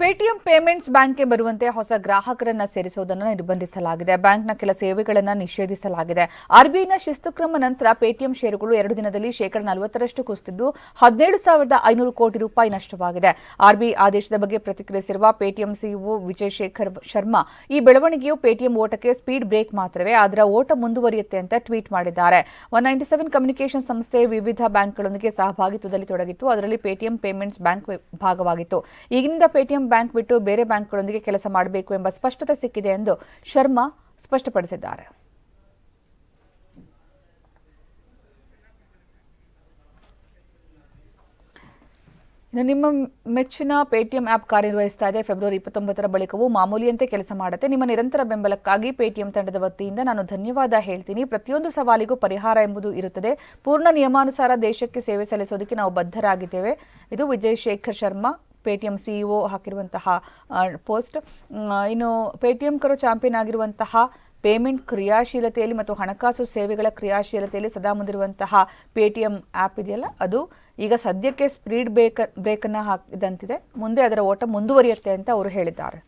Paytm payments ಬ್ಯಾಂಕ್ಗೆ ಬರುವಂತೆ ಹೊಸ ಗ್ರಾಹಕರನ್ನು ಸೇರಿಸುವುದನ್ನು ನಿರ್ಬಂಧಿಸಲಾಗಿದೆ. ಬ್ಯಾಂಕ್ನ ಕೆಲ ಸೇವೆಗಳನ್ನು ನಿಷೇಧಿಸಲಾಗಿದೆ. ಆರ್ಬಿಐನ ಶಿಸ್ತು ಕ್ರಮ ನಂತರ ಪೇಟಿಎಂ ಷೇರುಗಳು ಎರಡು ದಿನದಲ್ಲಿ ಶೇಕಡ ನಲವತ್ತರಷ್ಟು ಕುಸಿದಿದ್ದು, ಹದಿನೇಳು ಸಾವಿರದ ಐನೂರು ಕೋಟಿ ರೂಪಾಯಿ ನಷ್ಟವಾಗಿದೆ. ಆರ್ಬಿಐ ಆದೇಶದ ಬಗ್ಗೆ ಪ್ರತಿಕ್ರಿಯಿಸಿರುವ ಪೇಟಿಎಂ ಸಿಇಒ ವಿಜಯ್ ಶೇಖರ್ ಶರ್ಮಾ, ಈ ಬೆಳವಣಿಗೆಯು ಪೇಟಿಎಂ ಓಟಕ್ಕೆ ಸ್ಪೀಡ್ ಬ್ರೇಕ್ ಮಾತ್ರವೇ ಅದರ ಓಟ ಮುಂದುವರಿಯುತ್ತೆ ಅಂತ ಟ್ವೀಟ್ ಮಾಡಿದ್ದಾರೆ. ಒನ್ ನೈಂಟಿ ಸೆವೆನ್ ಕಮ್ಯುನಿಕೇಷನ್ ಸಂಸ್ಥೆ ವಿವಿಧ ಬ್ಯಾಂಕ್ಗಳೊಂದಿಗೆ ಸಹಭಾಗಿತ್ವದಲ್ಲಿ ತೊಡಗಿತ್ತು. ಅದರಲ್ಲಿ ಪೇಟಿಎಂ ಪೇಮೆಂಟ್ಸ್ ಬ್ಯಾಂಕ್ ಭಾಗವಾಗಿತ್ತು. ಈಗಿನಿಂದ ಪೇಟಿಎಂ ಬ್ಯಾಂಕ್ ಬಿಟ್ಟು ಬೇರೆ ಬ್ಯಾಂಕ್ಗಳೊಂದಿಗೆ ಕೆಲಸ ಮಾಡಬೇಕು ಎಂಬ ಸ್ಪಷ್ಟತೆ ಸಿಕ್ಕಿದೆ ಎಂದು ಶರ್ಮಾ ಸ್ಪಷ್ಟಪಡಿಸಿದ್ದಾರೆ. ನಿಮ್ಮ ಮೆಚ್ಚಿನ ಪೇಟಿಎಂ ಆಪ್ ಕಾರ್ಯನಿರ್ವಹಿಸ್ತಾ ಇದೆ. ಫೆಬ್ರವರಿ ಇಪ್ಪತ್ತೊಂಬತ್ತರ ಬಳಿಕವೂ ಮಾಮೂಲಿಯಂತೆ ಕೆಲಸ ಮಾಡುತ್ತೆ. ನಿಮ್ಮ ನಿರಂತರ ಬೆಂಬಲಕ್ಕಾಗಿ ಪೇಟಿಎಂ ತಂಡದ ವತಿಯಿಂದ ನಾನು ಧನ್ಯವಾದ ಹೇಳ್ತೀನಿ. ಪ್ರತಿಯೊಂದು ಸವಾಲಿಗೂ ಪರಿಹಾರ ಎಂಬುದು ಇರುತ್ತದೆ. ಪೂರ್ಣ ನಿಯಮಾನುಸಾರ ದೇಶಕ್ಕೆ ಸೇವೆ ಸಲ್ಲಿಸೋದಕ್ಕೆ ನಾವು ಬದ್ಧರಾಗಿದ್ದೇವೆ. ಇದು ವಿಜಯ್ ಶೇಖರ್ ಶರ್ಮಾ ಪೇಟಿಎಂ ಸಿಇಒ ಹಾಕಿರುವಂತಹ ಆ, ಪೋಸ್ಟ್ ಇನ್ನು ಪೇಟಿಎಂ ಕರು ಚಾಂಪಿಯನ್ ಆಗಿರುವಂತಹ ಪೇಮೆಂಟ್ ಕ್ರಿಯಾಶೀಲತೆಯಲ್ಲಿ ಮತ್ತು ಹಣಕಾಸು ಸೇವೆಗಳ ಕ್ರಿಯಾಶೀಲತೆಯಲ್ಲಿ ಸದಾ ಮುಂದಿರುವಂತಹ ಪೇಟಿಎಂ ಆ್ಯಪ್ ಇದೆಯಲ್ಲ ಅದು ಈಗ ಸದ್ಯಕ್ಕೆ ಸ್ಪೀಡ್ ಬ್ರೇಕ್ ಬ್ರೇಕನ್ನು ಹಾಕಿದಂತಿದೆ ಮುಂದೆ ಅದರ ಓಟ ಮುಂದುವರಿಯುತ್ತೆ ಅಂತ ಅವರು ಹೇಳಿದ್ದಾರೆ.